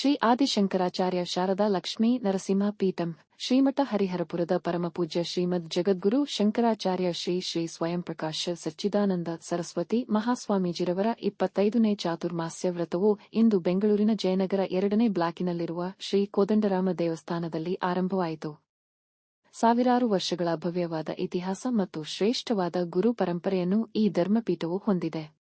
ಶ್ರೀ ಆದಿಶಂಕರಾಚಾರ್ಯ ಶಾರದಾ ಲಕ್ಷ್ಮೀ ನರಸಿಂಹ ಪೀಠಂ, ಶ್ರೀಮಠ ಹರಿಹರಪುರದ ಪರಮಪೂಜ್ಯ ಶ್ರೀಮದ್ ಜಗದ್ಗುರು ಶಂಕರಾಚಾರ್ಯ ಶ್ರೀ ಶ್ರೀ ಸ್ವಯಂ ಪ್ರಕಾಶ ಸಚ್ಚಿದಾನಂದ ಸರಸ್ವತಿ ಮಹಾಸ್ವಾಮೀಜಿರವರ ಇಪ್ಪತ್ತೈದನೇ ಚಾತುರ್ಮಾಸ್ಯ ವ್ರತವು ಇಂದು ಬೆಂಗಳೂರಿನ ಜಯನಗರ ಎರಡನೇ ಬ್ಲಾಕಿನಲ್ಲಿರುವ ಶ್ರೀ ಕೋದಂಡರಾಮ ದೇವಸ್ಥಾನದಲ್ಲಿ ಆರಂಭವಾಯಿತು. ಸಾವಿರಾರು ವರ್ಷಗಳ ಭವ್ಯವಾದ ಇತಿಹಾಸ ಮತ್ತು ಶ್ರೇಷ್ಠವಾದ ಗುರು ಪರಂಪರೆಯನ್ನು ಈ ಧರ್ಮಪೀಠವು ಹೊಂದಿದೆ.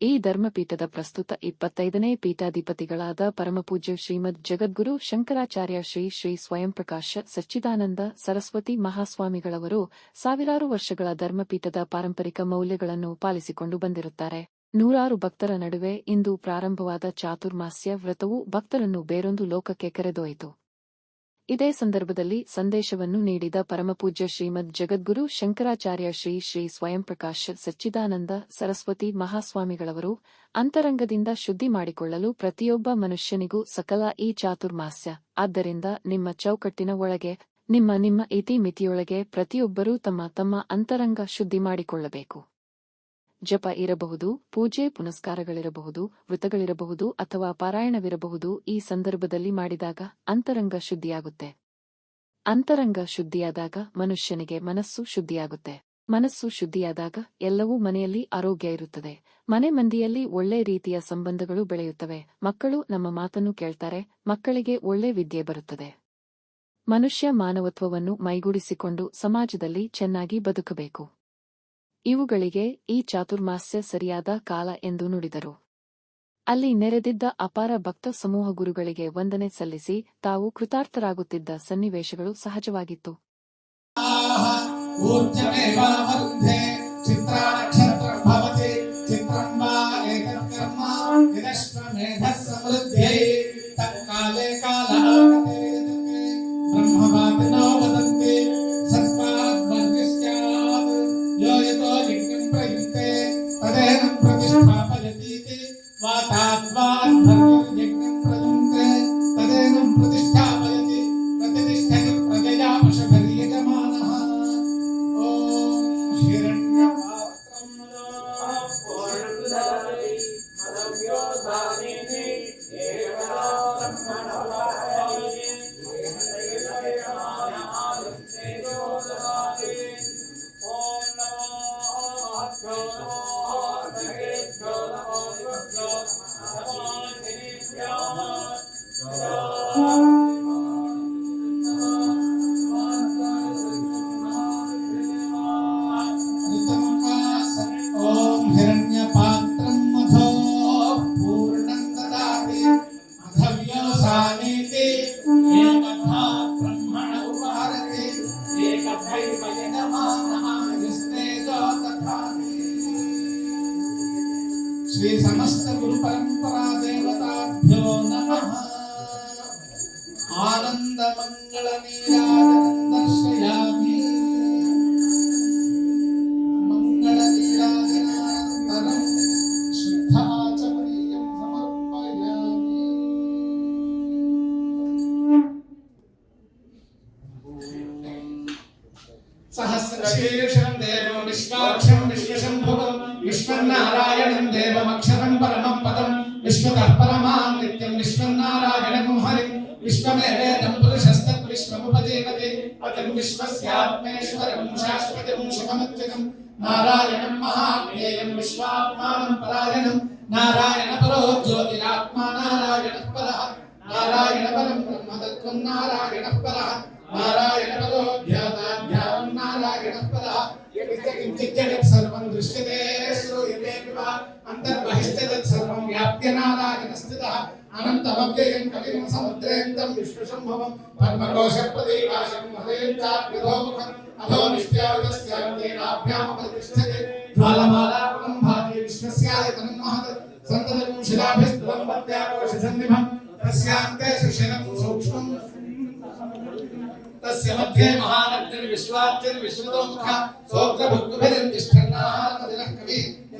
ಈ ಧರ್ಮಪೀಠದ ಪ್ರಸ್ತುತ ಇಪ್ಪತ್ತೈದನೇ ಪೀಠಾಧಿಪತಿಗಳಾದ ಪರಮಪೂಜ್ಯ ಶ್ರೀಮದ್ ಜಗದ್ಗುರು ಶಂಕರಾಚಾರ್ಯ ಶ್ರೀ ಶ್ರೀ ಸ್ವಯಂ ಪ್ರಕಾಶ ಸಚ್ಚಿದಾನಂದ ಸರಸ್ವತಿ ಮಹಾಸ್ವಾಮಿಗಳವರು ಸಾವಿರಾರು ವರ್ಷಗಳ ಧರ್ಮಪೀಠದ ಪಾರಂಪರಿಕ ಮೌಲ್ಯಗಳನ್ನು ಪಾಲಿಸಿಕೊಂಡು ಬಂದಿರುತ್ತಾರೆ. ನೂರಾರು ಭಕ್ತರ ನಡುವೆ ಇಂದು ಪ್ರಾರಂಭವಾದ ಚಾತುರ್ಮಾಸ್ಯ ವ್ರತವು ಭಕ್ತರನ್ನು ಬೇರೊಂದು ಲೋಕಕ್ಕೆ ಕರೆದೊಯ್ಯಿತು. ಇದೇ ಸಂದರ್ಭದಲ್ಲಿ ಸಂದೇಶವನ್ನು ನೀಡಿದ ಪರಮಪೂಜ್ಯ ಶ್ರೀಮದ್ ಜಗದ್ಗುರು ಶಂಕರಾಚಾರ್ಯ ಶ್ರೀ ಶ್ರೀ ಸ್ವಯಂ ಪ್ರಕಾಶ ಸಚ್ಚಿದಾನಂದ ಸರಸ್ವತಿ ಮಹಾಸ್ವಾಮಿಗಳವರು ಅಂತರಂಗದಿಂದ ಶುದ್ಧಿ ಮಾಡಿಕೊಳ್ಳಲು ಪ್ರತಿಯೊಬ್ಬ ಮನುಷ್ಯನಿಗೂ ಸಕಲ ಈ ಚಾತುರ್ಮಾಸ್ಯ. ಆದ್ದರಿಂದ ನಿಮ್ಮ ಚೌಕಟ್ಟಿನ ಒಳಗೆ, ನಿಮ್ಮ ನಿಮ್ಮ ಇತಿ ಮಿತಿಯೊಳಗೆ ಪ್ರತಿಯೊಬ್ಬರೂ ತಮ್ಮ ತಮ್ಮ ಅಂತರಂಗ ಶುದ್ಧಿ ಮಾಡಿಕೊಳ್ಳಬೇಕು. ಜಪ ಇರಬಹುದು, ಪೂಜೆ ಪುನಸ್ಕಾರಗಳಿರಬಹುದು ವೃತಗಳಿರಬಹುದು ಅಥವಾ ಪಾರಾಯಣವಿರಬಹುದು ಈ ಸಂದರ್ಭದಲ್ಲಿ ಮಾಡಿದಾಗ ಅಂತರಂಗ ಶುದ್ಧಿಯಾಗುತ್ತೆ. ಅಂತರಂಗ ಶುದ್ಧಿಯಾದಾಗ ಮನುಷ್ಯನಿಗೆ ಮನಸ್ಸು ಶುದ್ಧಿಯಾಗುತ್ತೆ. ಮನಸ್ಸು ಶುದ್ಧಿಯಾದಾಗ ಎಲ್ಲವೂ ಮನೆಯಲ್ಲಿ ಆರೋಗ್ಯ ಇರುತ್ತದೆ. ಮನೆ ಮಂದಿಯಲ್ಲಿ ಒಳ್ಳೆ ರೀತಿಯ ಸಂಬಂಧಗಳು ಬೆಳೆಯುತ್ತವೆ. ಮಕ್ಕಳು ನಮ್ಮ ಮಾತನ್ನು ಕೇಳ್ತಾರೆ, ಮಕ್ಕಳಿಗೆ ಒಳ್ಳೆ ವಿದ್ಯೆ ಬರುತ್ತದೆ. ಮನುಷ್ಯ ಮಾನವತ್ವವನ್ನು ಮೈಗೂಡಿಸಿಕೊಂಡು ಸಮಾಜದಲ್ಲಿ ಚೆನ್ನಾಗಿ ಬದುಕಬೇಕು. ಇವುಗಳಿಗೆ ಈ ಚಾತುರ್ಮಾಸ್ಯ ಸರಿಯಾದ ಕಾಲ ಎಂದು ನುಡಿದರು. ಅಲ್ಲಿ ನೆರೆದಿದ್ದ ಅಪಾರ ಭಕ್ತ ಸಮೂಹ ಗುರುಗಳಿಗೆ ವಂದನೆ ಸಲ್ಲಿಸಿ ತಾವು ಕೃತಾರ್ಥರಾಗುತ್ತಿದ್ದ ಸನ್ನಿವೇಶಗಳು ಸಹಜವಾಗಿತ್ತು. ಚಿತ್ರ శ్రీ సమస్త గురు పరంపరా దేవతాభ్యో నమ. ఆనంద మంగళ నీరా सहस्रशीर्षं देवं विश्वाक्षं विश्वशम्भुवं विश्वनारायणं देवमक्षरं परमं पदं विश्वतः परमां नित्यं विश्वनारायणं हरिं विश्वमेवेदं पुरुषस्तद्विश्वमुपजीवति अतं विश्वस्यात्मेश्वरं शाश्वतं शिवमच्युतं नारायणं महाज्ञेयं विश्वात्मानं परायणं नारायणपरो ज्योतिरात्मा नारायणः परः नारायणपरं ब्रह्मतत्त्वं नारायणः परः नारायणपरो अन्तर्बहिश्च सर्वं व्याप्य नारायणस्थितः अनन्तमव्ययं कविं समुद्रेन्दं विश्वशम्भवं पद्मकोशप्रदेवाशं हृदयं चाप्यधोमुखम् अधो नित्यावतस्यान्तेनाभ्यामप्रतिष्ठते ज्वालमालापकं भाति विश्वस्यायतनं महत् सन्ततं शिलाभिस्तुलं वत्याकोशसन्निभं तस्यान्ते सुशिरं सूक्ष्मम् तस्य मध्ये महानग्निर्विश्वाच्यर्विश्वतोमुख सोग्रभुग्भिर्तिष्ठन्नाहारमदिनः कवि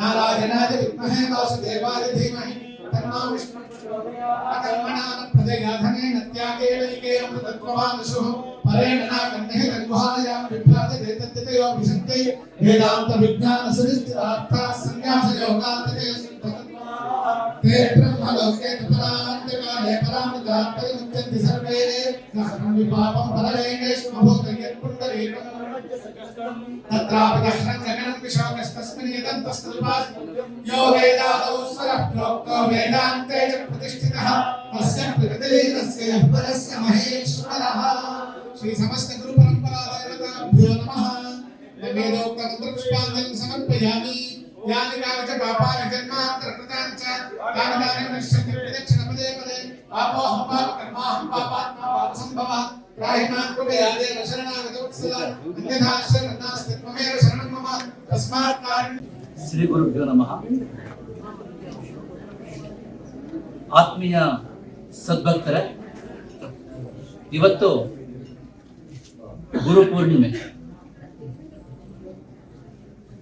नारायणाय विद्महे वासुदेवाय धीमहि तन्नो विष्णु अकर्मणा न प्रदयाधनेन त्यागेनैके अमृतत्वमानुषुः परेण न कन्ये तन्वहायां विभ्राते देतत्यतयो विशक्ते वेदान्तविज्ञानसुनिश्चितार्थाः सन्न्यासयोगान्तके ते ते ब्रह्म लोके तपरांत काले ब्रह्मलोके परान्तकाले परामितार्थे मुच्यन्ति सर्वे न कर्मविपापं परवेणेष्वभूतं यत्पुण्डरीकम् दह्नं गगनं विशोकस्तस्मिन् यदन्तस्तल्पास् यो वेदादौ स्वरः प्रोक्तो वेदान्ते च प्रतिष्ठितः तस्य प्रकृतिलीनस्य यः परस्य महेश्वरः श्रीसमस्तगुरुपरम्परादेवताभ्यो नमः वेदोक्तमन्त्रपुष्पाञ्जलिं समर्पयामि यानि कानि च पापानि जन्मान्तरकृतानि च तानि तानि नश्यन्ति प्रदक्षिण पदे पदे पापोऽहं पापकर्माहं पापात्मा पापसम्भवः त्राहिमां कृपया देव शरणागतवत्सल अन्यथा शरणं नास्ति त्वमेव शरणं मम तस्मात् कारणं ಶ್ರೀ ಗುರುಭ್ಯೋ ನಮಃ ಆತ್ಮೀಯ ಸದ್ಭಕ್ತರೇ ಇವತ್ತು ಗುರು ಪೂರ್ಣಿಮೆ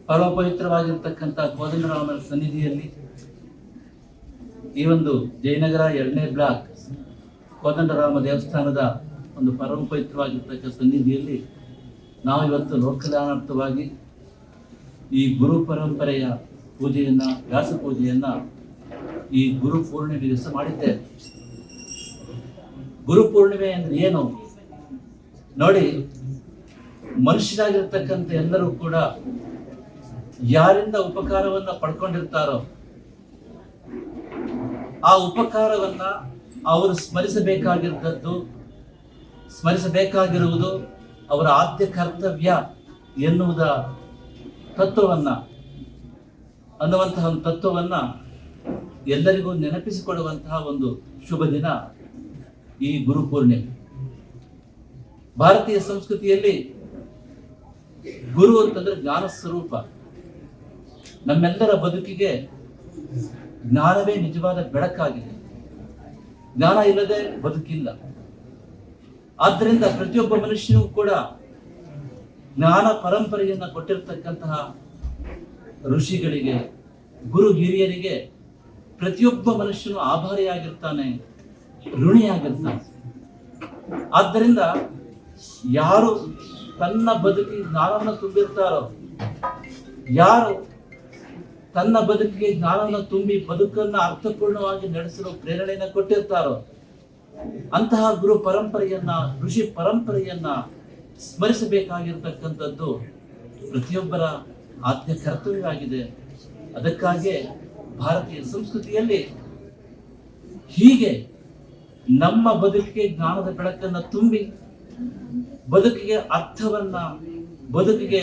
ಪರಮ ಪವಿತ್ರವಾಗಿರ್ತಕ್ಕಂಥ ಕೋದಂಡರಾಮನ ಸನ್ನಿಧಿಯಲ್ಲಿ ಈ ಒಂದು ಜಯನಗರ ಎರಡನೇ ಬ್ಲಾಕ್ ಕೋದಂಡರಾಮ ದೇವಸ್ಥಾನದ ಒಂದು ಪರಮ ಪವಿತ್ರವಾಗಿರ್ತಕ್ಕ ಸನ್ನಿಧಿಯಲ್ಲಿ ನಾವು ಇವತ್ತು ಲೋಕಕಲ್ಯಾಣಾರ್ಥವಾಗಿ ಈ ಗುರು ಪರಂಪರೆಯ ಪೂಜೆಯನ್ನ, ವ್ಯಾಸ ಪೂಜೆಯನ್ನ ಈ ಗುರು ಪೂರ್ಣಿಮೆ ದಿವಸ ಮಾಡಿದ್ದೇವೆ. ಗುರು ಪೂರ್ಣಿಮೆ ಅಂದ್ರೆ ಏನು? ನೋಡಿ, ಮನುಷ್ಯರಾಗಿರ್ತಕ್ಕಂಥ ಎಲ್ಲರೂ ಕೂಡ ಯಾರಿಂದ ಉಪಕಾರವನ್ನ ಪಡ್ಕೊಂಡಿರ್ತಾರೋ ಆ ಉಪಕಾರವನ್ನ ಅವರು ಸ್ಮರಿಸಬೇಕಾಗಿರ್ತದ್ದು ಸ್ಮರಿಸಬೇಕಾಗಿರುವುದು ಅವರ ಆದ್ಯ ಕರ್ತವ್ಯ ಎನ್ನುವುದ ತತ್ವವನ್ನ ಅನ್ನುವಂತಹ ಒಂದು ತತ್ವವನ್ನ ಎಲ್ಲರಿಗೂ ನೆನಪಿಸಿಕೊಡುವಂತಹ ಒಂದು ಶುಭ ದಿನ ಈ ಗುರು ಪೂರ್ಣಿಮೆ. ಭಾರತೀಯ ಸಂಸ್ಕೃತಿಯಲ್ಲಿ ಗುರು ಅಂತಂದ್ರೆ ಜ್ಞಾನ ಸ್ವರೂಪ. ನಮ್ಮೆಲ್ಲರ ಬದುಕಿಗೆ ಜ್ಞಾನವೇ ನಿಜವಾದ ಬೆಳಕಾಗಿದೆ. ಜ್ಞಾನ ಇಲ್ಲದೆ ಬದುಕಿಲ್ಲ. ಆದ್ದರಿಂದ ಪ್ರತಿಯೊಬ್ಬ ಮನುಷ್ಯನಿಗೂ ಕೂಡ ಜ್ಞಾನ ಪರಂಪರೆಯನ್ನ ಕೊಟ್ಟಿರತಕ್ಕಂತಹ ಋಷಿಗಳಿಗೆ, ಗುರು ಹಿರಿಯರಿಗೆ ಪ್ರತಿಯೊಬ್ಬ ಮನುಷ್ಯನು ಆಭಾರಿಯಾಗಿರ್ತಾನೆ, ಋಣಿಯಾಗಿರ್ತಾನೆ. ಆದ್ದರಿಂದ ಯಾರು ತನ್ನ ಬದುಕಿ ಜ್ಞಾನವನ್ನು ತುಂಬಿರ್ತಾರೋ, ಯಾರು ತನ್ನ ಬದುಕಿಗೆ ಜ್ಞಾನವನ್ನು ತುಂಬಿ ಬದುಕನ್ನು ಅರ್ಥಪೂರ್ಣವಾಗಿ ನಡೆಸಲು ಪ್ರೇರಣೆಯನ್ನು ಕೊಟ್ಟಿರ್ತಾರೋ ಅಂತಹ ಗುರು ಪರಂಪರೆಯನ್ನ, ಋಷಿ ಪರಂಪರೆಯನ್ನ ಸ್ಮರಿಸಬೇಕಾಗಿರ್ತಕ್ಕಂಥದ್ದು ಪ್ರತಿಯೊಬ್ಬರ ಆದ್ಯ ಕರ್ತವ್ಯವಾಗಿದೆ ಅದಕ್ಕಾಗಿ ಭಾರತೀಯ ಸಂಸ್ಕೃತಿಯಲ್ಲಿ ಹೀಗೆ ನಮ್ಮ ಬದುಕಿಗೆ ಜ್ಞಾನದ ಬೆಳಕನ್ನ ತುಂಬಿ, ಬದುಕಿಗೆ ಅರ್ಥವನ್ನ, ಬದುಕಿಗೆ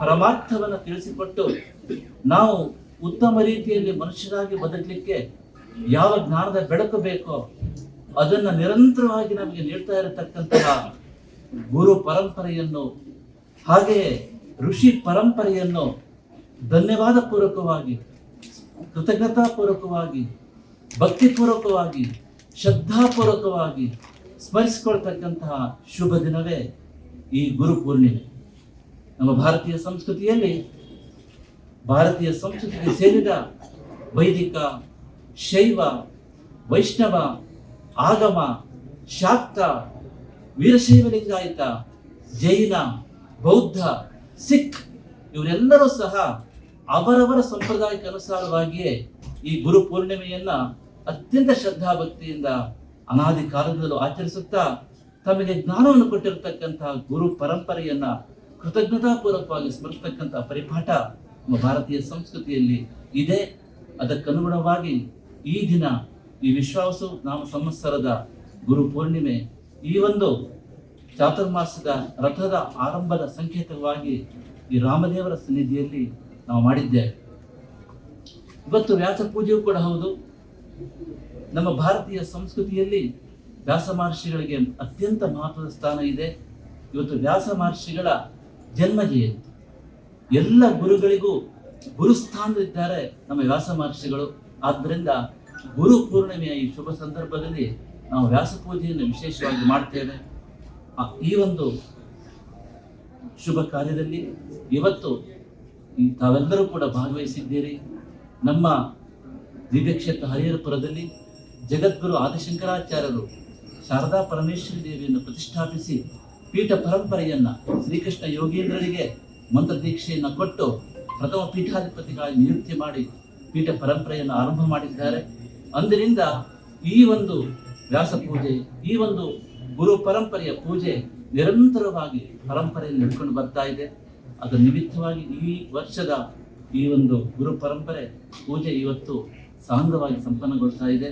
ಪರಮಾರ್ಥವನ್ನ ತಿಳಿಸಿಕೊಟ್ಟು ನಾವು ಉತ್ತಮ ರೀತಿಯಲ್ಲಿ ಮನುಷ್ಯರಾಗಿ ಬದುಕಲಿಕ್ಕೆ ಯಾವ ಜ್ಞಾನದ ಬೆಳಕು ಬೇಕೋ ಅದನ್ನ ನಿರಂತರವಾಗಿ ನಮಗೆ ನೀಡ್ತಾ ಇರತಕ್ಕಂತಹ ಗುರು ಪರಂಪರೆಯನ್ನು ಹಾಗೆಯೇ ಋಷಿ ಪರಂಪರೆಯನ್ನು ಧನ್ಯವಾದ ಪೂರ್ವಕವಾಗಿ ಕೃತಜ್ಞತಾ ಪೂರ್ವಕವಾಗಿ ಭಕ್ತಿಪೂರ್ವಕವಾಗಿ, ಶ್ರದ್ಧಾಪೂರ್ವಕವಾಗಿ ಸ್ಮರಿಸಿಕೊಳ್ತಕ್ಕಂತಹ ಶುಭ ದಿನವೇ ಈ ಗುರು ಪೂರ್ಣಿಮೆ. ನಮ್ಮ ಭಾರತೀಯ ಸಂಸ್ಕೃತಿಯಲ್ಲಿ, ಭಾರತೀಯ ಸಂಸ್ಕೃತಿಗೆ ಸೇರಿದ ವೈದಿಕ, ಶೈವ, ವೈಷ್ಣವ ಆಗಮ, ಶಾಕ್ತ ವೀರಶೈವ ಲಿಂಗಾಯತ ಜೈನ, ಬೌದ್ಧ, ಸಿಖ್ ಇವರೆಲ್ಲರೂ ಸಹ ಅವರವರ ಸಂಪ್ರದಾಯಕ್ಕೆ ಅನುಸಾರವಾಗಿಯೇ ಈ ಗುರು ಪೂರ್ಣಿಮೆಯನ್ನು ಅತ್ಯಂತ ಶ್ರದ್ಧಾಭಕ್ತಿಯಿಂದ ಅನಾದಿ ಕಾಲದಿಂದಲೂ ಆಚರಿಸುತ್ತಾ ತಮಗೆ ಜ್ಞಾನವನ್ನು ಕೊಟ್ಟಿರತಕ್ಕಂತಹ ಗುರು ಪರಂಪರೆಯನ್ನ ಕೃತಜ್ಞತಾಪೂರ್ವಕವಾಗಿ ಸ್ಮರಿಸತಕ್ಕಂತಹ ಪರಿಪಾಠ ನಮ್ಮ ಭಾರತೀಯ ಸಂಸ್ಕೃತಿಯಲ್ಲಿ ಇದೆ. ಅದಕ್ಕನುಗುಣವಾಗಿ ಈ ದಿನ ಈ ವಿಶ್ವಾಸು ನಾಮ ಸಂವತ್ಸರದ ಗುರು ಪೂರ್ಣಿಮೆ ಈ ಒಂದು ಚಾತುರ್ಮಾಸದ ರಥದ ಆರಂಭದ ಸಂಕೇತವಾಗಿ ಈ ರಾಮದೇವರ ಸನ್ನಿಧಿಯಲ್ಲಿ ನಾವು ಮಾಡಿದ್ದೇವೆ. ಇವತ್ತು ವ್ಯಾಸ ಪೂಜೆಯೂ ಕೂಡ ಹೌದು. ನಮ್ಮ ಭಾರತೀಯ ಸಂಸ್ಕೃತಿಯಲ್ಲಿ ವ್ಯಾಸ ಮಹರ್ಷಿಗಳಿಗೆ ಅತ್ಯಂತ ಮಹತ್ವದ ಸ್ಥಾನ ಇದೆ. ಇವತ್ತು ವ್ಯಾಸ ಮಹರ್ಷಿಗಳ ಜನ್ಮ ಜಯಂತಿ. ಎಲ್ಲ ಗುರುಗಳಿಗೂ ಗುರುಸ್ಥಾನದಲ್ಲಿದ್ದಾರೆ ನಮ್ಮ ವ್ಯಾಸ ಮಹರ್ಷಿಗಳು. ಆದ್ದರಿಂದ ಗುರು ಪೂರ್ಣಿಮೆಯ ಈ ಶುಭ ಸಂದರ್ಭದಲ್ಲಿ ನಾವು ವ್ಯಾಸ ಪೂಜೆಯನ್ನು ವಿಶೇಷವಾಗಿ ಮಾಡ್ತೇವೆ. ಈ ಒಂದು ಶುಭ ಕಾರ್ಯದಲ್ಲಿ ಇವತ್ತು ತಾವೆಲ್ಲರೂ ಕೂಡ ಭಾಗವಹಿಸಿದ್ದೀರಿ. ನಮ್ಮ ದಿವ್ಯಕ್ಷೇತ್ರ ಹರಿಹರಪುರದಲ್ಲಿ ಜಗದ್ಗುರು ಆದಿಶಂಕರಾಚಾರ್ಯರು ಶಾರದಾ ಪರಮೇಶ್ವರಿ ದೇವಿಯನ್ನು ಪ್ರತಿಷ್ಠಾಪಿಸಿ ಪೀಠ ಪರಂಪರೆಯನ್ನ ಶ್ರೀಕೃಷ್ಣ ಯೋಗೇಂದ್ರರಿಗೆ ಮಂತ್ರ ದೀಕ್ಷೆಯನ್ನು ಕೊಟ್ಟು ಪ್ರಥಮ ಪೀಠಾಧಿಪತಿಗಳಾಗಿ ನಿಯುಕ್ತಿ ಮಾಡಿ ಪೀಠ ಪರಂಪರೆಯನ್ನು ಆರಂಭ ಮಾಡಿದ್ದಾರೆ. ಅಂದಿನಿಂದ ಈ ಒಂದು ವ್ಯಾಸ ಪೂಜೆ, ಈ ಒಂದು ಗುರು ಪರಂಪರೆಯ ಪೂಜೆ ನಿರಂತರವಾಗಿ ಪರಂಪರೆಯಲ್ಲಿ ನಡ್ಕೊಂಡು ಬರ್ತಾ ಇದೆ. ಅದು ನಿಮಿತ್ತವಾಗಿ ಈ ವರ್ಷದ ಈ ಒಂದು ಗುರು ಪರಂಪರೆ ಪೂಜೆ ಇವತ್ತು ಸಾಂಗವಾಗಿ ಸಂಪನ್ನಗೊಳ್ತಾ ಇದೆ.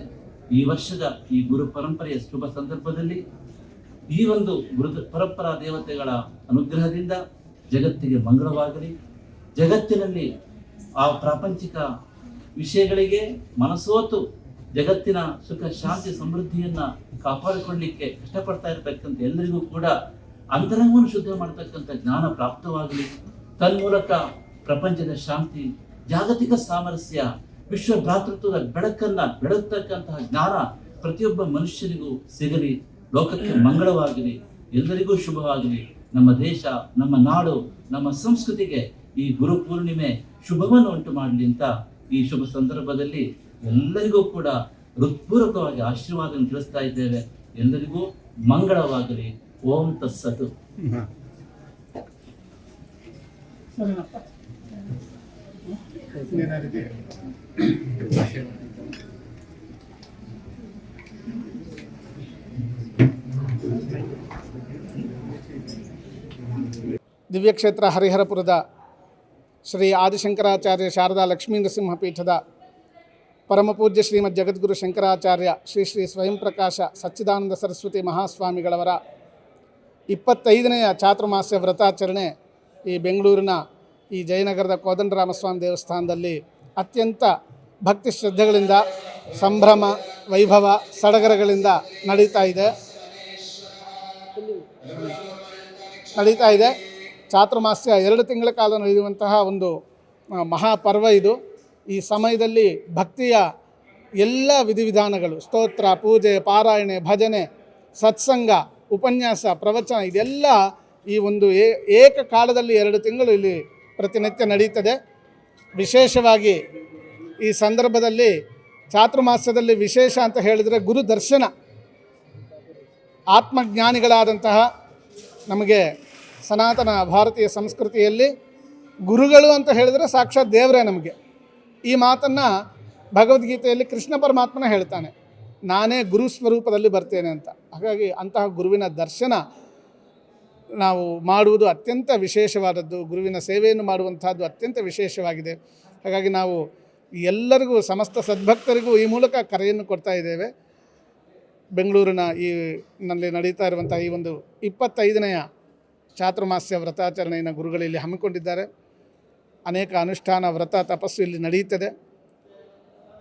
ಈ ವರ್ಷದ ಈ ಗುರು ಪರಂಪರೆಯ ಶುಭ ಸಂದರ್ಭದಲ್ಲಿ ಈ ಒಂದು ಗುರು ಪರಂಪರಾ ದೇವತೆಗಳ ಅನುಗ್ರಹದಿಂದ ಜಗತ್ತಿಗೆ ಮಂಗಳವಾಗಲಿ. ಜಗತ್ತಿನಲ್ಲಿ ಆ ಪ್ರಾಪಂಚಿಕ ವಿಷಯಗಳಿಗೆ ಮನಸೋತು ಜಗತ್ತಿನ ಸುಖ, ಶಾಂತಿ, ಸಮೃದ್ಧಿಯನ್ನ ಕಾಪಾಡಿಕೊಳ್ಳಿಕ್ಕೆ ಕಷ್ಟಪಡ್ತಾ ಇರತಕ್ಕಂಥ ಎಲ್ಲರಿಗೂ ಕೂಡ ಅಂತರಂಗವನ್ನು ಶುದ್ಧ ಮಾಡತಕ್ಕಂಥ ಜ್ಞಾನ ಪ್ರಾಪ್ತವಾಗಲಿ. ತನ್ಮೂಲಕ ಪ್ರಪಂಚದ ಶಾಂತಿ, ಜಾಗತಿಕ ಸಾಮರಸ್ಯ, ವಿಶ್ವ ಭ್ರಾತೃತ್ವದ ಬೆಳಕನ್ನ ಬೆಳಗ್ತಕ್ಕಂತಹ ಜ್ಞಾನ ಪ್ರತಿಯೊಬ್ಬ ಮನುಷ್ಯನಿಗೂ ಸಿಗಲಿ. ಲೋಕಕ್ಕೆ ಮಂಗಳವಾಗಲಿ. ಎಲ್ಲರಿಗೂ ಶುಭವಾಗಲಿ. ನಮ್ಮ ದೇಶ, ನಮ್ಮ ನಾಡು, ನಮ್ಮ ಸಂಸ್ಕೃತಿಗೆ ಈ ಗುರು ಪೂರ್ಣಿಮೆ ಶುಭವನ್ನು ಉಂಟು ಮಾಡಲಿ ಅಂತ ಈ ಶುಭ ಸಂದರ್ಭದಲ್ಲಿ ಎಲ್ಲರಿಗೂ ಕೂಡ ಹೃತ್ಪೂರ್ವಕವಾಗಿ ಆಶೀರ್ವಾದ ತಿಳಿಸ್ತಾ ಇದ್ದೇವೆ. ಎಲ್ಲರಿಗೂ ಮಂಗಳವಾಗಲಿ. ಓಂ ತತ್ಸತು. ದಿವ್ಯಕ್ಷೇತ್ರ ಹರಿಹರಪುರದ ಶ್ರೀ ಆದಿಶಂಕರಾಚಾರ್ಯ ಶಾರದಾ ಲಕ್ಷ್ಮೀ ನರಸಿಂಹ ಪೀಠದ ಪರಮಪೂಜ್ಯ ಶ್ರೀಮದ್ ಜಗದ್ಗುರು ಶಂಕರಾಚಾರ್ಯ ಶ್ರೀ ಶ್ರೀ ಸ್ವಯಂ ಪ್ರಕಾಶ ಸಚ್ಚಿದಾನಂದ ಸರಸ್ವತಿ ಮಹಾಸ್ವಾಮಿಗಳವರ ಇಪ್ಪತ್ತೈದನೆಯ ಚಾತುರ್ಮಾಸ್ಯ ವ್ರತಾಚರಣೆ ಈ ಬೆಂಗಳೂರಿನ ಈ ಜಯನಗರದ ಕೋದಂಡರಾಮಸ್ವಾಮಿ ದೇವಸ್ಥಾನದಲ್ಲಿ ಅತ್ಯಂತ ಭಕ್ತಿ ಶ್ರದ್ಧೆಗಳಿಂದ, ಸಂಭ್ರಮ, ವೈಭವ, ಸಡಗರಗಳಿಂದ ನಡೀತಾ ಇದೆ. ನಡೀತಾ ಇದೆ. ಚಾತುರ್ಮಾಸ್ಯ ಎರಡು ತಿಂಗಳ ಕಾಲ ನಡೆಯುವಂತಹ ಒಂದು ಮಹಾಪರ್ವ ಇದು. ಈ ಸಮಯದಲ್ಲಿ ಭಕ್ತಿಯ ಎಲ್ಲ ವಿಧಿವಿಧಾನಗಳು, ಸ್ತೋತ್ರ, ಪೂಜೆ, ಪಾರಾಯಣೆ, ಭಜನೆ, ಸತ್ಸಂಗ, ಉಪನ್ಯಾಸ, ಪ್ರವಚನ, ಇದೆಲ್ಲ ಈ ಒಂದು ಏ ಏಕಕಾಲದಲ್ಲಿ ಎರಡು ತಿಂಗಳು ಇಲ್ಲಿ ಪ್ರತಿನಿತ್ಯ ನಡೆಯುತ್ತದೆ ವಿಶೇಷವಾಗಿ ಈ ಸಂದರ್ಭದಲ್ಲಿ ಚಾತುರ್ಮಾಸ್ಯದಲ್ಲಿ ವಿಶೇಷ ಅಂತ ಹೇಳಿದರೆ ಗುರು ದರ್ಶನ. ಆತ್ಮಜ್ಞಾನಿಗಳಾದಂತಹ ನಮಗೆ ಸನಾತನ ಭಾರತೀಯ ಸಂಸ್ಕೃತಿಯಲ್ಲಿ ಗುರುಗಳು ಅಂತ ಹೇಳಿದರೆ ಸಾಕ್ಷಾತ್ ದೇವರೇ ನಮಗೆ. ಈ ಮಾತನ್ನು ಭಗವದ್ಗೀತೆಯಲ್ಲಿ ಕೃಷ್ಣ ಪರಮಾತ್ಮನ ಹೇಳ್ತಾನೆ. ನಾನೇ ಗುರು ಸ್ವರೂಪದಲ್ಲಿ ಬರ್ತೇನೆ ಅಂತ. ಹಾಗಾಗಿ ಅಂತಹ ಗುರುವಿನ ದರ್ಶನ ನಾವು ಮಾಡುವುದು ಅತ್ಯಂತ ವಿಶೇಷವಾದದ್ದು. ಗುರುವಿನ ಸೇವೆಯನ್ನು ಮಾಡುವಂತಹದ್ದು ಅತ್ಯಂತ ವಿಶೇಷವಾಗಿದೆ. ಹಾಗಾಗಿ ನಾವು ಎಲ್ಲರಿಗೂ, ಸಮಸ್ತ ಸದ್ಭಕ್ತರಿಗೂ ಈ ಮೂಲಕ ಕರೆಯನ್ನು ಕೊಡ್ತಾ ಇದ್ದೇವೆ. ಬೆಂಗಳೂರಿನ ಈ ನಲ್ಲಿ ನಡೀತಾ ಇರುವಂಥ ಈ ಒಂದು ಇಪ್ಪತ್ತೈದನೆಯ ಚಾತುರ್ಮಾಸ್ಯ ವ್ರತಾಚರಣೆಯನ್ನು ಗುರುಗಳಲ್ಲಿ ಹಮ್ಮಿಕೊಂಡಿದ್ದಾರೆ. ಅನೇಕ ಅನುಷ್ಠಾನ ವ್ರತ ತಪಸ್ಸು ಇಲ್ಲಿ ನಡೆಯುತ್ತದೆ.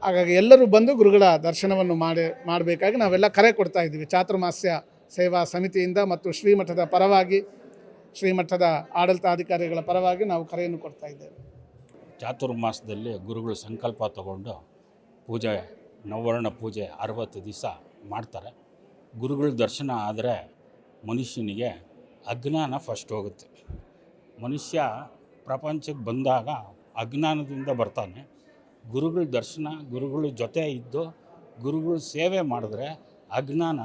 ಹಾಗಾಗಿ ಎಲ್ಲರೂ ಬಂದು ಗುರುಗಳ ದರ್ಶನವನ್ನು ಮಾಡಿ, ಮಾಡಬೇಕಾಗಿ ನಾವೆಲ್ಲ ಕರೆ ಕೊಡ್ತಾ ಇದ್ದೀವಿ. ಚಾತುರ್ಮಾಸ್ಯ ಸೇವಾ ಸಮಿತಿಯಿಂದ ಮತ್ತು ಶ್ರೀಮಠದ ಪರವಾಗಿ, ಶ್ರೀಮಠದ ಆಡಳಿತಾಧಿಕಾರಿಗಳ ಪರವಾಗಿ ನಾವು ಕರೆಯನ್ನು ಕೊಡ್ತಾ ಇದ್ದೇವೆ. ಚಾತುರ್ಮಾಸದಲ್ಲಿ ಗುರುಗಳು ಸಂಕಲ್ಪ ತಗೊಂಡು ಪೂಜೆ ನವರ್ಣ ಪೂಜೆ ಅರವತ್ತು ದಿವಸ ಮಾಡ್ತಾರೆ. ಗುರುಗಳ ದರ್ಶನ ಆದರೆ ಮನುಷ್ಯನಿಗೆ ಅಜ್ಞಾನ ಫಸ್ಟ್ ಹೋಗುತ್ತೆ. ಮನುಷ್ಯ ಪ್ರಪಂಚಕ್ಕೆ ಬಂದಾಗ ಅಜ್ಞಾನದಿಂದ ಬರ್ತಾನೆ. ಗುರುಗಳ ದರ್ಶನ, ಗುರುಗಳ ಜೊತೆ ಇದ್ದು, ಗುರುಗಳ ಸೇವೆ ಮಾಡಿದ್ರೆ ಅಜ್ಞಾನ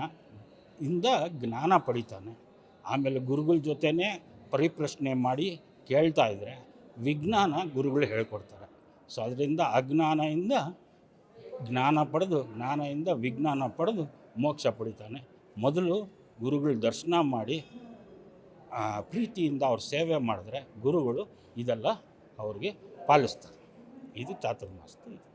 ಇಂದ ಜ್ಞಾನ ಪಡಿತಾನೆ. ಆಮೇಲೆ ಗುರುಗಳ ಜೊತೆನೇ ಪರಿಪ್ರಶ್ನೆ ಮಾಡಿ ಕೇಳ್ತಾ ಇದ್ದರೆ ವಿಜ್ಞಾನ ಗುರುಗಳು ಹೇಳ್ಕೊಡ್ತಾರೆ. ಸೊ ಅದರಿಂದ ಅಜ್ಞಾನದಿಂದ ಜ್ಞಾನ ಪಡೆದು ಜ್ಞಾನದಿಂದ ವಿಜ್ಞಾನ ಪಡೆದು ಮೋಕ್ಷ ಪಡಿತಾನೆ. ಮೊದಲು ಗುರುಗಳ ದರ್ಶನ ಮಾಡಿ ಪ್ರೀತಿಯಿಂದ ಅವ್ರ ಸೇವೆ ಮಾಡಿದ್ರೆ ಗುರುಗಳು ಇದೆಲ್ಲ ಅವ್ರಿಗೆ ಪಾಲಿಸ್ತಾರೆ. ಇದು ಚಾತುರ್ಮಾಸದ ಇದು